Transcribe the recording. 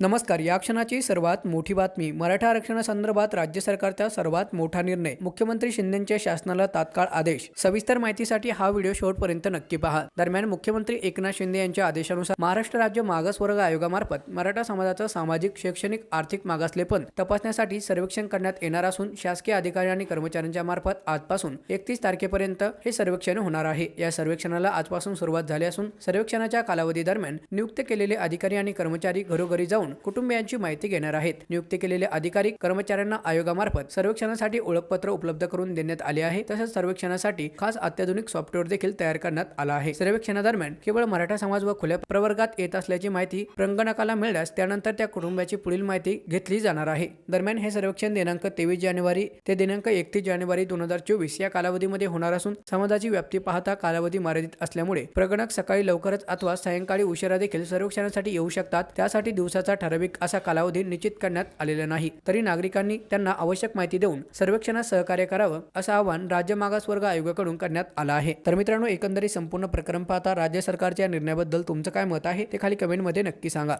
नमस्कार या क्षणाची सर्वात मोठी बातमी. मराठा आरक्षणासंदर्भात राज्य सरकारचा सर्वात मोठा निर्णय. मुख्यमंत्री शिंदेच्या शासनाला तात्काळ आदेश. सविस्तर माहितीसाठी हा व्हिडिओ शेवटपर्यंत नक्की पहा. दरम्यान मुख्यमंत्री एकनाथ शिंदे यांच्या आदेशानुसार महाराष्ट्र राज्य मागासवर्ग आयोगामार्फत मराठा समाजाचं सामाजिक शैक्षणिक आर्थिक मागासलेपण तपासण्यासाठी सर्वेक्षण करण्यात येणार असून शासकीय अधिकारी आणि कर्मचाऱ्यांच्या मार्फत आजपासून एकतीस तारखेपर्यंत हे सर्वेक्षण होणार आहे. या सर्वेक्षणाला आजपासून सुरुवात झाली असून सर्वेक्षणाच्या कालावधी दरम्यान नियुक्त केलेले अधिकारी आणि कर्मचारी घरोघरी जाऊन कुटुंबियांची माहिती घेणार आहेत. नियुक्ती केलेले अधिकारी कर्मचाऱ्यांना आयोगामार्फत सर्वेक्षणासाठी ओळखपत्र उपलब्ध करून देण्यात आले आहे. तसेच सर्वेक्षणासाठी खास अत्याधुनिक सॉफ्टवेअर देखील तयार करण्यात आला आहे. सर्वेक्षणादरम्यान केवळ मराठा समाज व खुल्या प्रवर्गात येत असल्याची माहिती प्रंगणकाला मिळाल्यास त्यानंतर त्या कुटुंबाची पुढील माहिती घेतली जाणार आहे. दरम्यान हे सर्वेक्षण दिनांक तेवीस जानेवारी ते दिनांक एकतीस जानेवारी दोन हजार चोवीस या कालावधीमध्ये होणार असून समाजाची व्याप्ती पाहता कालावधी मर्यादित असल्यामुळे प्रगणक सकाळी लवकरच अथवा सायंकाळी उशिरा देखील सर्वेक्षणासाठी येऊ शकतात. त्यासाठी दिवसाचा ठराविक असा कालावधी निश्चित करण्यात आलेला नाही. तरी नागरिकांनी त्यांना आवश्यक माहिती देऊन सर्वेक्षणात सहकार्य करावं असं आवाहन राज्य मागासवर्ग आयोगाकडून करण्यात आलं आहे. तर मित्रांनो एकंदरीत संपूर्ण प्रकरण पाहता राज्य सरकारच्या निर्णयाबद्दल तुमचं काय मत आहे ते खाली कमेंटमध्ये नक्की सांगा.